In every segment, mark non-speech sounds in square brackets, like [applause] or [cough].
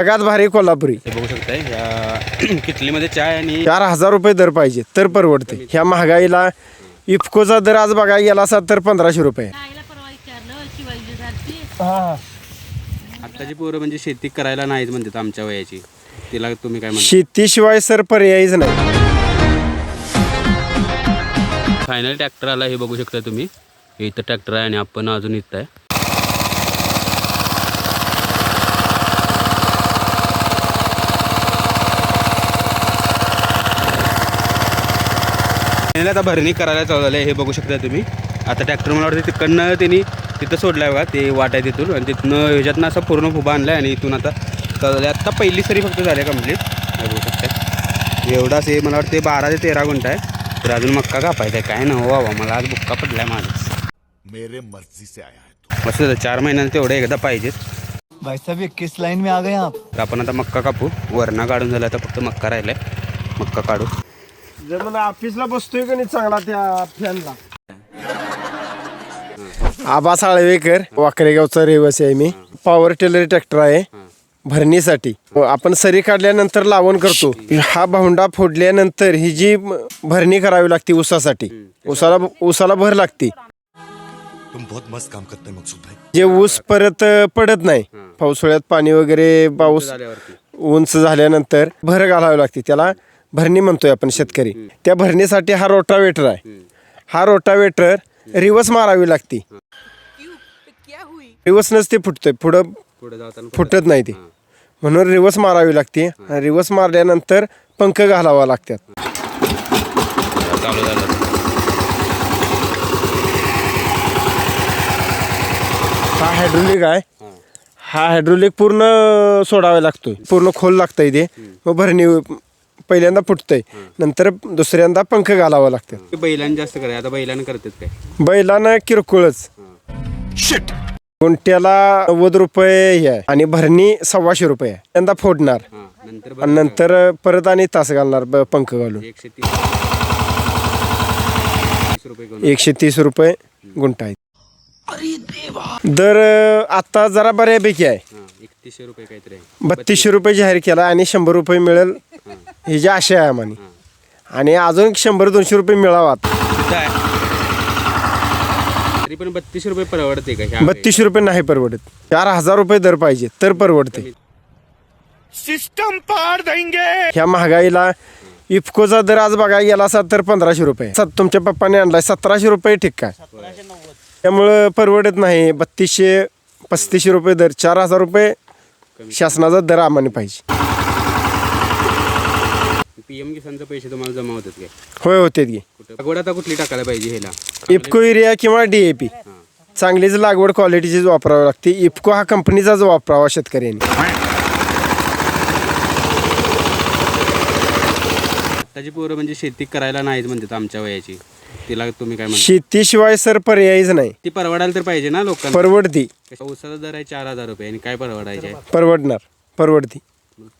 सगळ्यात भारी कोल्हापुरी. हे बघू शकताय ह्या [clears throat] किटलीमध्ये चाय आणि चार हजार रुपये दर पाहिजे तर परवडते. ह्या महागाईला इफकोचा दर आज बघायला गेला असा तर पंधराशे रुपये. आईला परवा विचारलं शिवाजी सारखी. आत्ताची पोरं म्हणजे शेती करायला नाहीत म्हणतात आमच्या वयाची. तिला तुम्ही काय म्हणता? शेतीशिवाय सर पर्यायच नाही. फायनल ट्रॅक्टर आला हे बघू शकता तुम्ही. हे इथं ट्रॅक्टर आहे आणि आपण अजून इथं आहे. आता भरणी करायला चालू झालं आहे हे बघू शकता तुम्ही. आता ट्रॅक्टर मला वाटतं तिकडनं त्यांनी तिथं सोडलं आहे बघा ते वाट आहे तिथून. आणि तिथनं ह्याच्यातनं असं पूर्ण फुबा आणला आहे आणि इथून आता चालू झालं आता पहिली सरी फक्त झाली कंप्लीट हे बघू शकता. एवढा असे मला वाटते बारा ते तेरा गुंठ आहे. तर अजून मक्का कापायचा आहे. काय ना हो बाबा मला आज बुक्का पडलाय माझा मेरे मर्जी से आया है तू. मस्त झालं. चार महिन्यानं तेवढं एकदा पाहिजेत भाई साहब किस लाइन में आ गए आप? तर आपण आता मक्का कापू. वरणा काढून झाला आता फक्त मक्का राहिलाय. मक्का काढू. जर मला ऑफिसला बसतोय का नाही चांगला त्या फॅनला आबा साळवेकर वाकरेगावचा रहिवासी आहे मी. पॉवर टेलर ट्रॅक्टर आहे. भरणीसाठी. आपण सरी काढल्यानंतर लावण करतो. हा भाऊंडा फोडल्यानंतर ही जी भरणी करावी लागते ऊसासाठी ऊसाला ऊसाला भर लागते. तुम बहुत मस्त काम करते हैं मकसूद भाई. जे ऊस परत पडत नाही पावसाळ्यात पाणी वगैरे पाऊस उंच झाल्यानंतर भर घालावी लागते. त्याला भरणी म्हणतोय आपण शेतकरी. त्या भरणीसाठी हा रोटावेटर आहे. हा रोटावेटर रिवर्स मारावी लागते. रिवर्स नसते फुटतोय. पुढं फुटत नाही ते. म्हणून रिवर्स मारावी लागते. आणि रिवर्स मारल्यानंतर पंख घालावा लागतात. हा हायड्रोलिक आहे. हा. हायड्रोलिक पूर्ण सोडावा लागतोय. पूर्ण खोल लागतंय ते. मग भरणी पहिल्यांदा फुटतंय. नंतर दुसऱ्यांदा पंख घालावा लागतात ते बैलांनी जास्त करायचं आता बैलांना करतात काय? बैलानं किरकोळच. गुंट्याला नव्वद रुपये हे आहे आणि भरणी सव्वाशे रुपये आहे. यंदा फोडणार. हां नंतर आणि नंतर परत आणि तास घालणार ब- पंख घालून. एकशे तीस. तीस रुपये करून एकशे तीस रुपये गुंठा आहे. दर अं, आता जरा बऱ्यापैकी आहे. हां एकतीसशे रुपये काहीतरी आहे. बत्तीसशे रुपये जाहीर केला आणि शंभर रुपये मिळेल ही जी आशा आहे आम्हाला आणि अजून शंभर दोनशे रुपये मिळावा तिथं आहे तरी पण बत्तीसशे रुपये परवडते का ह्या बत्तीसशे रुपये नाही परवडत. चार हजार रुपये दर पाहिजे तर परवडते. सिस्टम पार देंगे. ह्या महागाईला इफकोचा दर आज बघायला गेला असा तर पंधराशे रुपये. सत तुमच्या पप्पाने आणलाय सतराशे रुपये ठीक काय? त्यामुळं परवडत नाही. बत्तीसशे पस्तीसशे रुपये दर. चार हजार रुपये शासनाचा दर आम्हाला पाहिजे. पीएम किसानचे पैसे तुम्हाला जमा होतात काय? होय होते की. कुठं? लागवड आता कुठली टाकायला पाहिजे ह्याला? इफको एरिया किंवा डीएपी चांगलीच लागवड क्वालिटीचीच वापरावी लागते. इफको हा कंपनीचाच वापरावा शेतकऱ्यांनी. आत्ताची पोरं म्हणजे शेती करायला नाहीत म्हणतात आमच्या वयाची. तिला तुम्ही काय म्हणता? शेतीशिवाय सर पर्यायच नाही. ती परवडायला तर पाहिजे ना लोकांना? परवडती. ऊसाचा दर आहे चार हजार रुपये आणि काय परवडायचे? परवडणार. परवडती.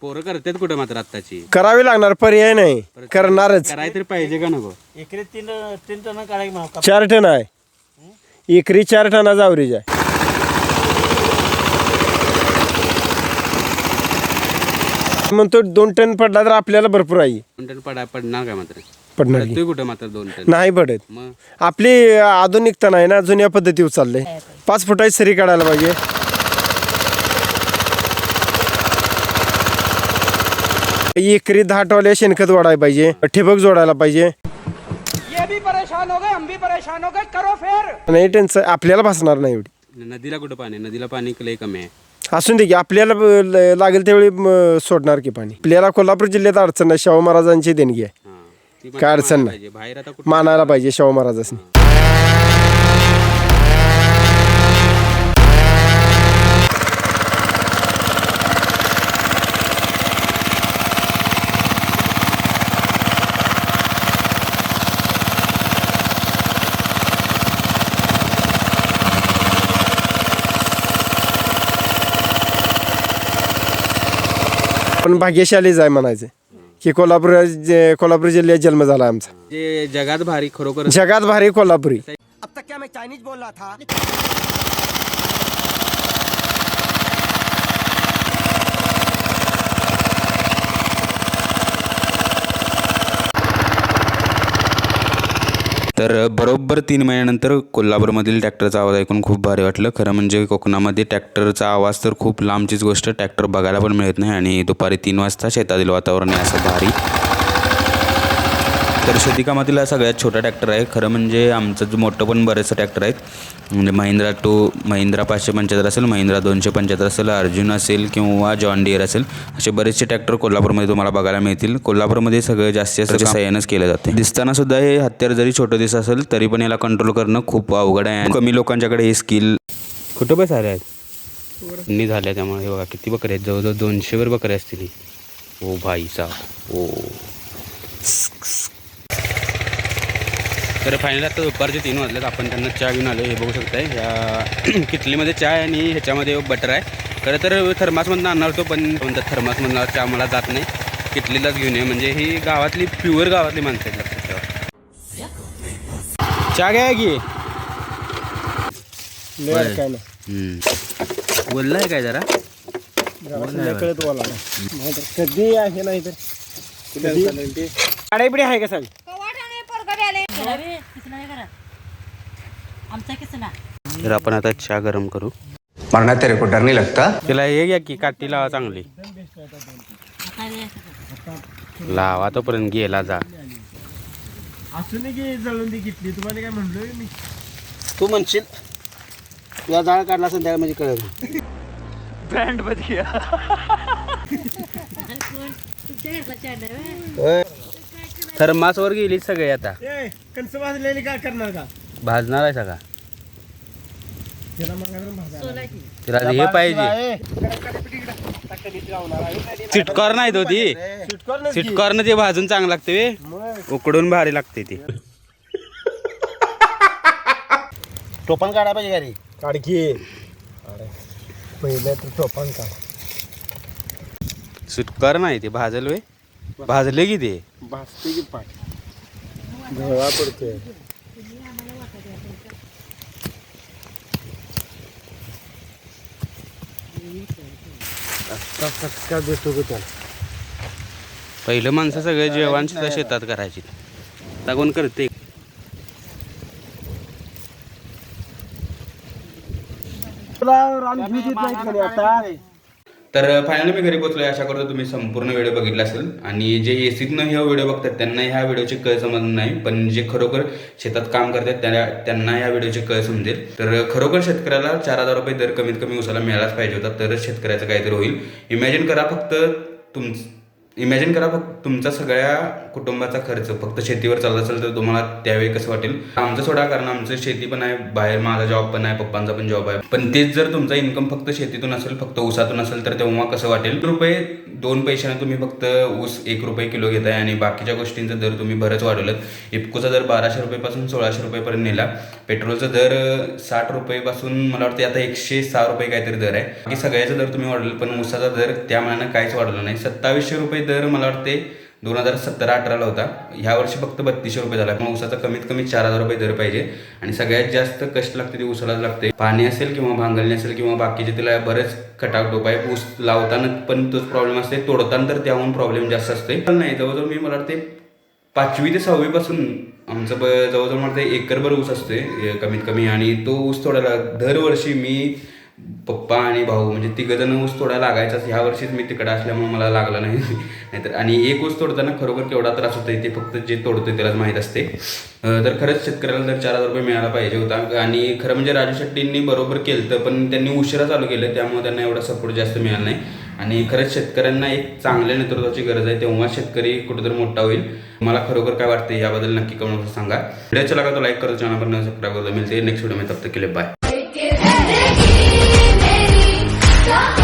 पोरं करतात कुठं मात्र आत्ताची? करावी लागणार पर्याय नाही. करणारच. करायला तरी पाहिजे का नको? एकरी तीन तीन टन काढायला चार टन आहे. एकरी चार टनाचा अवरेज आहे. म्हणतो दोन टन पडला तर आपल्याला भरपूर आहे दोन टन पडा पडणार काय मात्र? पडणार की. पडतोय कुठं मात्र दोन टन. नाही पडत. मग? आपली आधुनिकता नाही ना जुन्या पद्धतीवर चाललंय पाच फुटाची सरी काढायला पाहिजे. एकरी दहा टोल्या शेणखत वाढायला पाहिजे ठिबक जोडायला पाहिजे ये भी परेशान हो गए हम भी परेशान हो गए करो फिर नाही टेन्शन आपल्याला भासणार नाही एवढी नदीला कुठं पाणी आहे? नदीला पाणी लय कमी आहे असून दे की आपल्याला ल- लागेल त्यावेळी सोडणार की पाणी आपल्याला कोल्हापूर जिल्ह्यात अडचण नाही शाहू महाराजांची देणगी आहे हां. ती काय अडचण नाही. पाहिजे. बाहेर आता कुठं मानायला पाहिजे शाहू महाराजांनी पण भाग्यशालीच आहे म्हणायचे. की कोल्हापूर जे- कोल्हापूर जिल्ह्यात जन्म झाला आमचा. जगात भारी खरोखर जगात भारी कोल्हापुरी. तर बरोबर क्या बरोबर तीन महिन्यानंतर कोल्हापूरमधील ट्रॅक्टरचा आवाज ऐकून खूप भारी वाटलं. खरं म्हणजे कोकणामध्ये ट्रॅक्टरचा आवाज तर खूप लांबचीच गोष्ट. ट्रॅक्टर बघायला पण मिळत नाही आणि दुपारी तीन वाजता शेतातील वातावरण आहे असं भारी. तर शेती कामातील हा सगळ्यात छोटा ट्रॅक्टर आहे. खरं म्हणजे आमचं जो मोठं पण बरेचसे ट्रॅक्टर आहेत. म्हणजे महिंद्रा टू महिंद्रा पाचशे पंच्याहत्तर असेल महिंद्रा दोनशे पंच्याहत्तर असेल अर्जुन असेल किंवा जॉन डिअर असेल असे बरेचसे ट्रॅक्टर कोल्हापूरमध्ये तुम्हाला बघायला मिळतील. कोल्हापूरमध्ये सगळं जास्तीत जास्त सयानच केलं जाते. दिसताना सुद्धा हे हत्यार जरी छोटं दिसत असेल तरी पण याला कंट्रोल करणं खूप अवघड आहे. आणि कमी लोकांच्याकडे हे स्किल कुठं बस आले आहेत. नी झाल्या त्यामुळे. हे बघा किती बकरे आहेत. जवळजवळ दोनशेवर बकरे असतील ओ भाई साहब. ओ. तर फायनल आता दुपारचे तीन वाजलेत. आपण त्यांना चहा घेऊन आलो हे बघू शकताय. या [clears throat] किटलीमध्ये चहा आहे आणि ह्याच्यामध्ये बटर आहे. खरं तर थर्मासमधनं आणणार होतो पण म्हणतात थर्मासमधला चहा मला जात नाही. किटलीलाच घेऊन ये. म्हणजे ही गावातली प्युअर गावातली माणसं आहेत लक्षात ठेवा. चहा घ्या की. बोलला आहे काय जरा? कळत कधी आहे नाही तर गाड्याबिडी आहे का सांग किसना आहे करा आमचा किसना तर आपण आता चहा गरम करू. मरना तेरे को डर नहीं लगता? तिला हे घ्या की काठी लावा चांगली लावा तोपर्यंत गेला जा. असून की जळून ती घेतली. तुम्हाला काय म्हणलोय मी? तू म्हणशील तुझा जाळ काढला संध्याकाळ म्हणजे कळलं. चॅनल आहे थर्मासवर गेली सगळे आता. ए कणसं भाजलेली काय करणार का? भाजणार आहे सगळा. त्याला तिला हे पाहिजे. चिटकॉर नाही तो ती. चिटकॉरनं ते भाजून चांगलं लागते वे. उकडून भारी लागते ती. [laughs] टोपण काढा पाहिजे घरी. काडकी पहिलं तर टोपान का चिटकॉर नाही ते भाजल वे. भाजले की ते. भाजते की पाय. धवळा पडतोय असा फटका देतो ग त्याला पहिलं माणसं सगळे जेवण सुद्धा शेतात करायची. आता कोण करते तर फायनली मी घरी पोचलो आहे अशा करतो तुम्ही संपूर्ण व्हिडिओ बघितला असेल. आणि जे एसीतनं ह्या व्हिडिओ बघतात त्यांना ह्या व्हिडिओचे कळ समजणार नाही. पण जे खरोखर शेतात काम करतात त्या त्यांना ह्या व्हिडिओचे कळ समजेल. तर खरोखर शेतकऱ्याला चार हजार रुपये दर कमीत कमी उसाला मिळालाच पाहिजे होता. तरच शेतकऱ्याचं काहीतरी होईल. इमॅजिन करा फक्त तुम इमॅजिन करा फक्त तुमचा सगळ्या कुटुंबाचा खर्च फक्त शेतीवर चालत असेल तर तुम्हाला त्यावेळी कसं वाटेल? आमचं सोडा कारण आमचं शेती पण आहे बाहेर माझा जॉब पण आहे पप्पांचा पण जॉब आहे. पण तेच जर तुमचा इन्कम फक्त शेतीतून असेल फक्त ऊसातून असेल तर तेव्हा कसं वाटेल? रुपये दोन पैशाने तुम्ही फक्त ऊस एक रुपये किलो घेताय आणि बाकीच्या गोष्टींचा दर तुम्ही बरंच वाढवलं इफकोचा दर बाराशे रुपयेपासून सोळाशे रुपयेपर्यंत नेला. पेट्रोलचा दर साठ रुपयेपासून मला वाटतं आता एकशे सहा रुपये काहीतरी दर आहे. बाकी सगळ्याचा दर तुम्ही वाढवलं पण ऊसाचा दर त्या मनानं काहीच वाढवलं नाही. सत्तावीसशे रुपये दर मला वाटते दोन हजार सतरा अठराला होता. ह्या वर्षी फक्त बत्तीसशे रुपये झाला. मग ऊसाचा कमीत कमी चार हजार रुपये दर पाहिजे. आणि सगळ्यात जास्त कष्ट लागते ते ऊसालाच लागते. पाणी असेल किंवा भांगलणी असेल किंवा बाकीचे तिला बरेच खटाक आहे. ऊस लावताना पण तोच प्रॉब्लेम असते. तोडताना तर त्याहून प्रॉब्लेम जास्त असते. पण नाही जवळजवळ मी मला वाटते पाचवी ते सहावीपासून आमचं ब जवळजवळ मला ते एकरभर ऊस असते कमीत कमी. आणि तो ऊस तोडायला दरवर्षी मी पप्पा आणि भाऊ म्हणजे तिघजण ऊस तोडायला लागायचाच ह्या वर्षीच मी तिकडं असल्यामुळे मला लागला नाही. नाहीतर आणि एक ऊस तोडताना खरोखर केवढा त्रास होतो ते फक्त जे तोडतोय त्यालाच माहीत असते. तर खरंच शेतकऱ्याला जर चार हजार रुपये मिळाला पाहिजे होता. आणि खरं म्हणजे राजू शेट्टींनी बरोबर केलं पण त्यांनी उशिरा चालू केलं त्यामुळे त्यांना एवढा सपोर्ट जास्त मिळाला नाही. आणि खरंच शेतकऱ्यांना एक चांगल्या नेतृत्वाची गरज आहे तेव्हा शेतकरी कुठेतरी मोठा होईल. मला खरोखर काय वाटतं याबद्दल नक्की कमेंट सांगा. व्हिडिओ चला तो लाईक करतो चॅनल पण सबस्क्राईब करतो मिळते. नेक्स्ट व्हिडिओ मी तप्त केले बाय मेरी मेरी